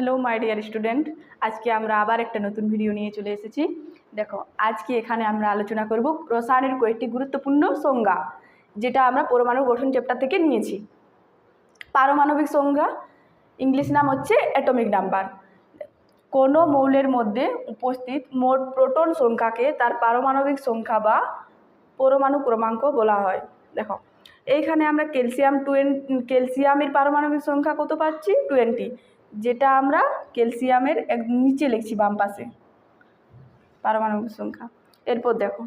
Hello my dear student আজকে আমরা আবার একটা নতুন ভিডিও নিয়ে চলে এসেছি। দেখো, আজকে এখানে আমরা আলোচনা করব রসায়নের কয়েকটি গুরুত্বপূর্ণ সংজ্ঞা, যেটা আমরা পরমাণু গঠন চ্যাপ্টার থেকে নিয়েছি। পারমাণবিক সংজ্ঞা ইংলিশ নাম হচ্ছে অ্যাটমিক নাম্বার কোনো মৌলের মধ্যে উপস্থিত মোট প্রোটন সংখ্যাকে তার পারমাণবিক সংখ্যা বা পরমাণু ক্রমাঙ্ক বলা হয়। দেখো, এইখানে আমরা ক্যালসিয়াম টুয়েন ক্যালসিয়ামের পারমাণবিক সংখ্যা কত পাচ্ছি? টোয়েন্টি যেটা আমরা ক্যালসিয়ামের এক নিচে লিখছি বাম পাশে। পারমাণবিক সংখ্যা। এরপর দেখো।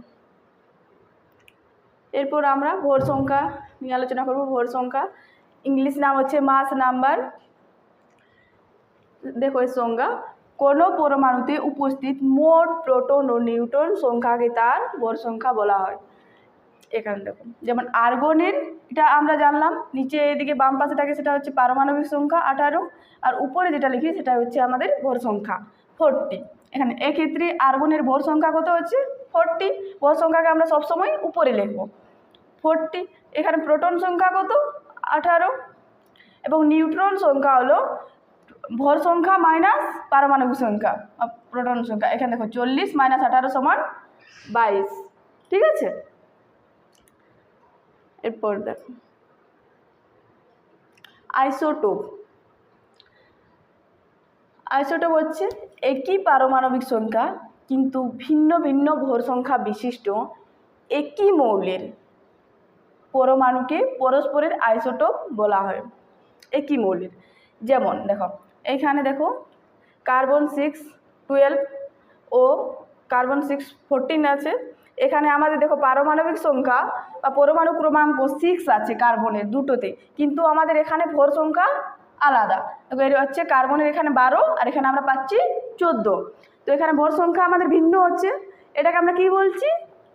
এরপর আমরা ভোর সংখ্যা নিয়ে আলোচনা করব। ভোর সংখ্যা। ইংলিশ নাম হচ্ছে মাস নাম্বার। দেখো এর সংজ্ঞা কোনো পরমাণুতে উপস্থিত মোট প্রোটন ও নিউট্রন সংখ্যাকে তার ভর সংখ্যা বলা হয়। এখানে দেখুন। যেমন আর্গনের, এটা আমরা জানলাম, নিচে এদিকে বাম পাশে থাকে সেটা হচ্ছে পারমাণবিক সংখ্যা আঠারো, আর উপরে যেটা লিখি সেটা হচ্ছে আমাদের ভোর সংখ্যা ফোরটি এখানে এক্ষেত্রে আর্গনের ভোর সংখ্যা কত হচ্ছে? ফোরটি ভোর সংখ্যাকে আমরা সবসময় উপরে লিখব। ফোরটি এখানে প্রোটন সংখ্যা কত? আঠারো। এবং নিউট্রন সংখ্যা হলো ভর সংখ্যা মাইনাস পারমাণবিক সংখ্যা, প্রোটন সংখ্যা। এখানে দেখো চল্লিশ মাইনাস আঠারো সমান বাইশ। ঠিক আছে? এরপর দেখো। আইসোটোপ আইসোটোপ হচ্ছে একই পারমাণবিক সংখ্যা, কিন্তু ভিন্ন ভিন্ন ভর সংখ্যা বিশিষ্ট একই মৌলের পরমাণুকে পরস্পরের আইসোটোপ বলা হয়, একই মৌলের। যেমন দেখো এইখানে দেখো কার্বন সিক্স টুয়েলভ ও কার্বন সিক্স ফোরটিন আছে। এখানে আমাদের দেখো পারমাণবিক সংখ্যা বা পরমাণু ক্রমাঙ্ক সিক্স আছে কার্বনের দুটোতে। কিন্তু আমাদের এখানে ভোর সংখ্যা আলাদা। দেখো এর হচ্ছে কার্বনের এখানে বারো আর এখানে আমরা পাচ্ছি চোদ্দ। তো এখানে ভোর সংখ্যা আমাদের ভিন্ন হচ্ছে। এটাকে আমরা কি বলছি?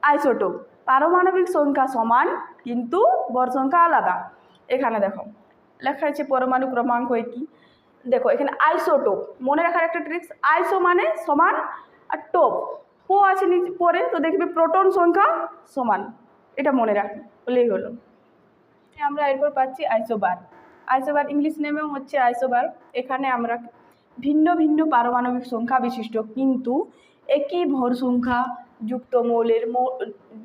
আইসোটোপ পারমাণবিক সংখ্যা সমান কিন্তু ভর সংখ্যা আলাদা। এখানে দেখো, লেখা আছে পরমাণু ক্রমাঙ্ক কি? দেখো এখানে আইসোটোপ মনে রাখার একটা ট্রিক্স আইসো মানে সমান আর টোপ ও আছে নিচে পরে, তো দেখবে প্রোটন সংখ্যা সমান। এটা মনে রাখবে বলেই হলো। আমরা এরপর পাচ্ছি আইসোবার। আইসোবার ইংলিশ নেমেও হচ্ছে আইসোবার। এখানে আমরা ভিন্ন ভিন্ন পারমাণবিক সংখ্যা বিশিষ্ট, কিন্তু একই ভর সংখ্যা যুক্ত মৌলের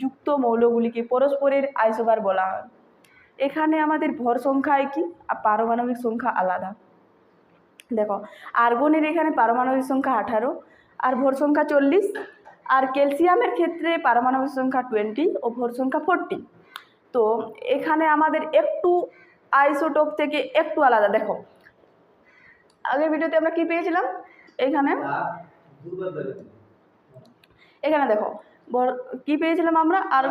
যুক্ত মৌলগুলিকে পরস্পরের আইসোবার বলা হয়। এখানে আমাদের ভর সংখ্যা একই, আর পারমাণবিক সংখ্যা আলাদা। দেখো, আর্গনের এখানে পারমাণবিক সংখ্যা আঠারো, আর ভর সংখ্যা চল্লিশ আর ক্যালসিয়ামের ক্ষেত্রে পারমাণবিক সংখ্যা টোয়েন্টি ও ভোর সংখ্যা ফোরটি তো এখানে আমাদের একটু আইসোটোপ থেকে একটু আলাদা, দেখো। আগের ভিডিওতে আমরা কি পেয়েছিলাম? এখানে এখানে দেখো কি পেয়েছিলাম আমরা? আর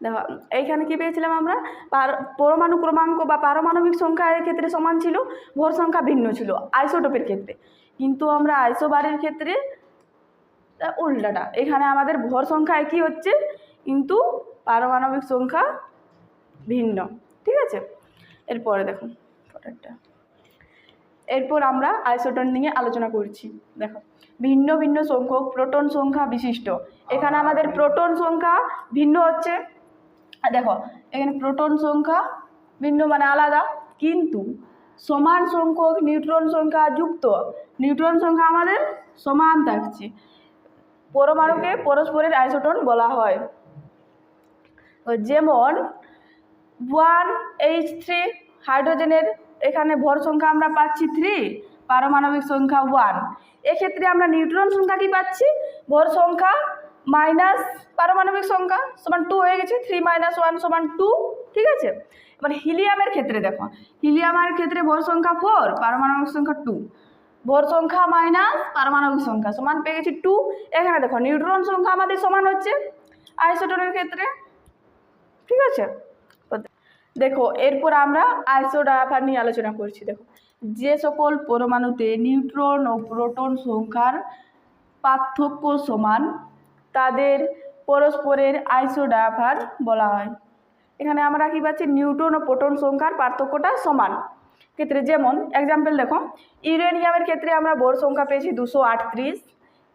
দেখো, এইখানে কি পেয়েছিলাম আমরা? পার- পরমাণু ক্রমাঙ্ক বা পারমাণবিক সংখ্যা ক্ষেত্রে সমান ছিল, ভোর সংখ্যা ভিন্ন ছিল আইসোটোপের ক্ষেত্রে। কিন্তু আমরা আইসো আইসোবারের ক্ষেত্রে উল্টাটা। এখানে আমাদের ভর সংখ্যা একই হচ্ছে? কিন্তু পারমাণবিক সংখ্যা ভিন্ন। ঠিক আছে? এরপরে দেখুন পরেরটা এরপর আমরা আইসোটন নিয়ে আলোচনা করছি। দেখো, ভিন্ন ভিন্ন সংখ্যক প্রোটন সংখ্যা বিশিষ্ট। এখানে আমাদের প্রোটন সংখ্যা ভিন্ন হচ্ছে। দেখো, এখানে প্রোটন সংখ্যা ভিন্ন মানে আলাদা। কিন্তু সমান সংখ্যক নিউট্রন সংখ্যা যুক্ত। নিউট্রন সংখ্যা আমাদের সমান থাকছে। পরমাণুকে পরস্পরের আইসোটন বলা হয়। যেমন ওয়ান এইচ থ্রি হাইড্রোজেনের এখানে ভর সংখ্যা আমরা পাচ্ছি থ্রি, পারমাণবিক সংখ্যা ওয়ান। এক্ষেত্রে আমরা নিউট্রন সংখ্যা কি পাচ্ছি? ভর সংখ্যা মাইনাস পারমাণবিক সংখ্যা সমান টু হয়ে গেছে, থ্রি মাইনাস ওয়ান সমান টু, ঠিক আছে? এবার হিলিয়ামের ক্ষেত্রে দেখো, হিলিয়ামের ক্ষেত্রে ভর সংখ্যা ফোর পারমাণবিক সংখ্যা টু ভর সংখ্যা মাইনাস পারমাণবিক সংখ্যা, সমান পেয়ে গেছি টু এখানে দেখো নিউট্রন সংখ্যা আমাদের সমান হচ্ছে আইসোটনের ক্ষেত্রে। ঠিক আছে? দেখো, এরপর আমরা আইসোডায়াফার নিয়ে আলোচনা করছি, দেখো। যে সকল পরমাণুতে নিউট্রন ও প্রোটন সংখ্যার পার্থক্য সমান, তাদের পরস্পরের আইসোডায়াফার বলা হয়। এখানে আমরা কি পাচ্ছি? নিউট্রন ও প্রোটন সংখ্যার পার্থক্যটা সমান। ক্ষেত্রে যেমন এক্সাম্পল দেখো, ইউরেনিয়ামের ক্ষেত্রে আমরা বোর সংখ্যা পেয়েছি দুশো আটত্রিশ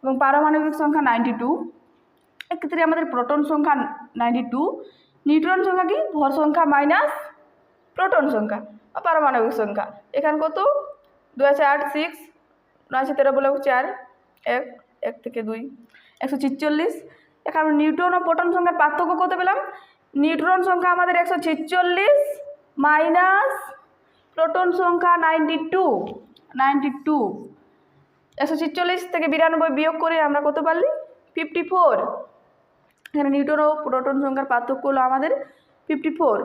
এবং পারমাণবিক সংখ্যা নাইনটি টু। এক্ষেত্রে আমাদের প্রোটন সংখ্যা নাইনটি টু। নিউট্রন সংখ্যা কি? ভর সংখ্যা মাইনাস প্রোটন সংখ্যা বা পারমাণবিক সংখ্যা। এখানে কত? দু আছে আট সিক্স নয় আছে তেরো বলে চার এক এক থেকে দুই। একশো ছিচল্লিশ। এখানে নিউট্রন ও প্রোটন সংখ্যার পার্থক্য কত পেলাম? নিউট্রন সংখ্যা আমাদের একশো ছিচল্লিশ মাইনাস প্রোটন সংখ্যা নাইনটি টু নাইনটি টু। একশো ছিচল্লিশ থেকে বিরানব্বই বিয়োগ করে আমরা কত পারলি? Fifty four. এখানে নিউটন ও প্রোটন সংখ্যার পার্থক্য হলো আমাদের ফিফটি ফোর।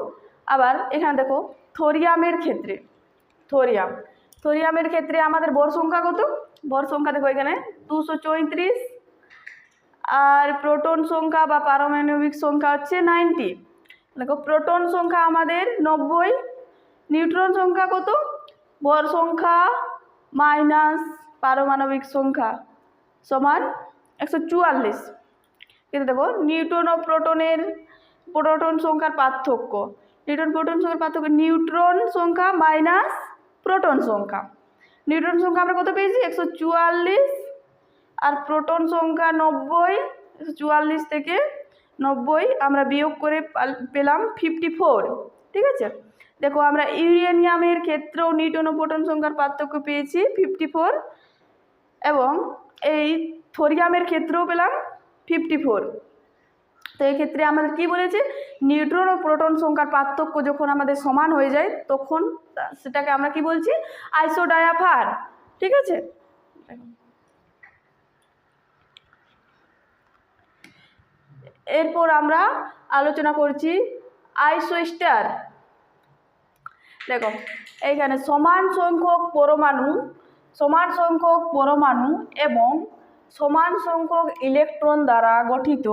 আবার এখানে দেখো, থোরিয়ামের ক্ষেত্রে, থোরিয়াম, থোরিয়ামের ক্ষেত্রে আমাদের বর সংখ্যা কত? বর সংখ্যা দেখো এখানে, দুশো চৌত্রিশ আর প্রোটন সংখ্যা বা পারমাণবিক সংখ্যা হচ্ছে নাইনটি। দেখো, প্রোটন সংখ্যা আমাদের নব্বই, নিউট্রন সংখ্যা কত? বর সংখ্যা মাইনাস পারমাণবিক সংখ্যা সমান একশো চুয়াল্লিশ। কিন্তু দেখো, নিউট্রন ও প্রোটনের, প্রোটন সংখ্যার পার্থক্য। নিউটন প্রোটন সংখ্যার পার্থক্য, নিউট্রন সংখ্যা মাইনাস প্রোটন সংখ্যা। নিউট্রন সংখ্যা আমরা কত পেয়েছি? একশো চুয়াল্লিশ আর প্রোটন সংখ্যা নব্বই, চুয়াল্লিশ থেকে নব্বই আমরা বিয়োগ করে পেলাম ফিফটি ঠিক আছে? দেখো আমরা ইউরেনিয়ামের ক্ষেত্রেও নিউটন ও প্রোটন সংখ্যার পার্থক্য পেয়েছি ফিফটি এবং এই থোরিয়ামের ক্ষেত্রেও পেলাম ফিফটি তো এই ক্ষেত্রে আমাদের কি বলেছে? নিউট্রন ও প্রোটন সংখ্যার পার্থক্য যখন আমাদের সমান হয়ে যায়, তখন সেটাকে আমরা কি বলছি? আইসোডায়াফার, ঠিক আছে? এরপর আমরা আলোচনা করছি আইসোস্টার। দেখো, এইখানে সমান সংখ্যক পরমাণু, সমান সংখ্যক পরমাণু এবং সমান সংখ্যক ইলেকট্রন দ্বারা গঠিত,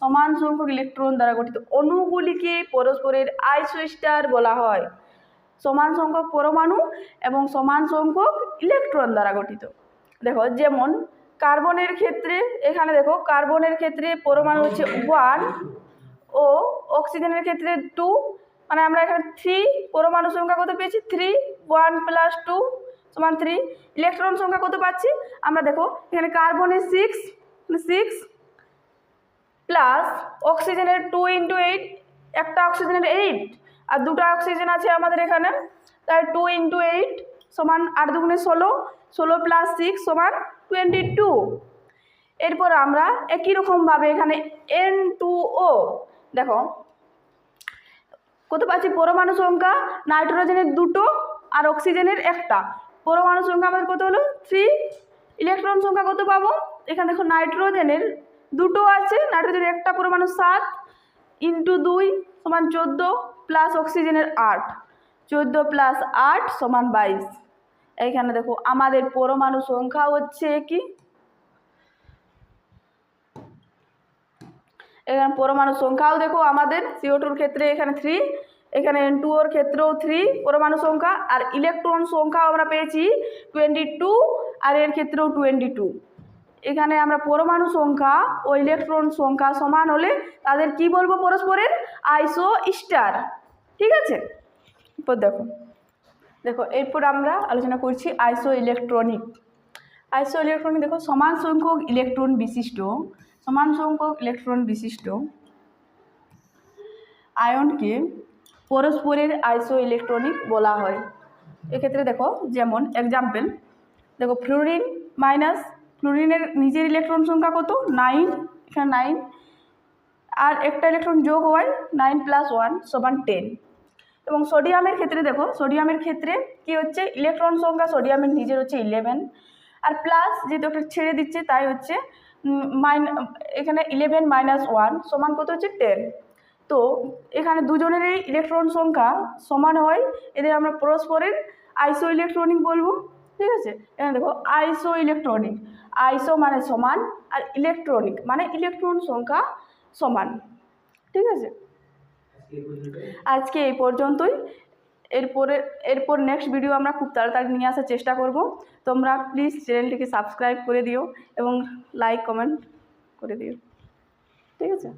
সমান সংখ্যক ইলেকট্রন দ্বারা গঠিত অণুগুলিকে পরস্পরের আইসোস্টার বলা হয়। সমান সংখ্যক পরমাণু এবং সমান সংখ্যক ইলেকট্রন দ্বারা গঠিত। দেখো, যেমন কার্বনের ক্ষেত্রে, এখানে দেখো, কার্বনের ক্ষেত্রে পরমাণু হচ্ছে ওয়ান ও অক্সিজেনের ক্ষেত্রে টু মানে আমরা এখানে থ্রি পরমাণু সংখ্যা কত পেয়েছি? থ্রি ওয়ান প্লাস টু সমান থ্রি ইলেকট্রন সংখ্যা কত পাচ্ছি? আমরা দেখো, এখানে কার্বনের সিক্স সিক্স প্লাস অক্সিজেনের টু ইন্টু এইট একটা অক্সিজেনের এইট আর দুটো অক্সিজেন আছে আমাদের এখানে, তাই টু ইন্টু এইট সমান আট দুগুণে ষোলো ষোলো প্লাস সিক্স সমান টোয়েন্টি টু। এরপর আমরা একই রকমভাবে এখানে এন টু ও দেখো, কত পাচ্ছি? পরমাণু সংখ্যা নাইট্রোজেনের দুটো আর অক্সিজেনের একটা। পরমাণু সংখ্যা আমাদের কত হলো? থ্রি ইলেকট্রন সংখ্যা কত পাবো? এখানে দেখো, নাইট্রোজেনের দুটো আছে, নাইট্রোজেনের একটা, পরমাণু সাত ইন্টু দুই সমান চোদ্দ প্লাস অক্সিজেনের আট। চোদ্দ প্লাস আট সমান বাইশ। এইখানে দেখো, আমাদের পরমাণু সংখ্যা হচ্ছে কি? এখানে পরমাণু সংখ্যাও দেখো আমাদের সিও টুর ক্ষেত্রে এখানে থ্রি এখানে এন টু ওর ক্ষেত্রেও থ্রি পরমাণু সংখ্যা, আর ইলেকট্রন সংখ্যাও আমরা পেয়েছি টোয়েন্টি টু আর এর ক্ষেত্রেও টোয়েন্টি টু এখানে আমরা পরমাণু সংখ্যা ও ইলেকট্রন সংখ্যা সমান হলে তাদের কি বলব পরস্পরের? আইসো স্টার ঠিক আছে? দেখো। দেখো, এরপর আমরা আলোচনা করছি আইসো ইলেকট্রনিক আইসো ইলেকট্রনিক দেখো, সমান সংখ্যক ইলেকট্রন বিশিষ্ট, সমান সংখ্যক ইলেকট্রন বিশিষ্ট। আয়নকে পরস্পরের আইসো ইলেকট্রনিক বলা হয়। এক্ষেত্রে দেখো, যেমন এক্সাম্পল দেখো ফ্লোরিন মাইনাস ফ্লোরিনের নিজের ইলেকট্রন সংখ্যা কত? নাইন এখানে নাইন আর একটা ইলেকট্রন যোগ হয় নাইন প্লাস ওয়ান সমান টেন এবং সোডিয়ামের ক্ষেত্রে দেখো সোডিয়ামের ক্ষেত্রে কি হচ্ছে? ইলেকট্রন সংখ্যা সোডিয়ামের নিজের হচ্ছে ইলেভেন আর প্লাস যেহেতু একটা ছেড়ে দিচ্ছে, তাই হচ্ছে মাইন এখানে ইলেভেন মাইনাস ওয়ান সমান কত হচ্ছে? টেন তো এখানে দুজনেরই ইলেকট্রন সংখ্যা সমান হয়। এদের আমরা পরস্পরের আইসো ইলেকট্রনিক বলব, ঠিক আছে? এখানে দেখো আইসো ইলেকট্রনিক আইসো মানে সমান আর ইলেকট্রনিক মানে ইলেকট্রন সংখ্যা সমান, ঠিক আছে? আজকে এই পর্যন্তই। এরপরে, এরপর নেক্সট ভিডিও আমরা খুব তাড়াতাড়ি নিয়ে আসার চেষ্টা করব। তোমরা প্লিজ চ্যানেলটিকে সাবস্ক্রাইব করে দিও এবং লাইক কমেন্ট করে দিও। ঠিক আছে?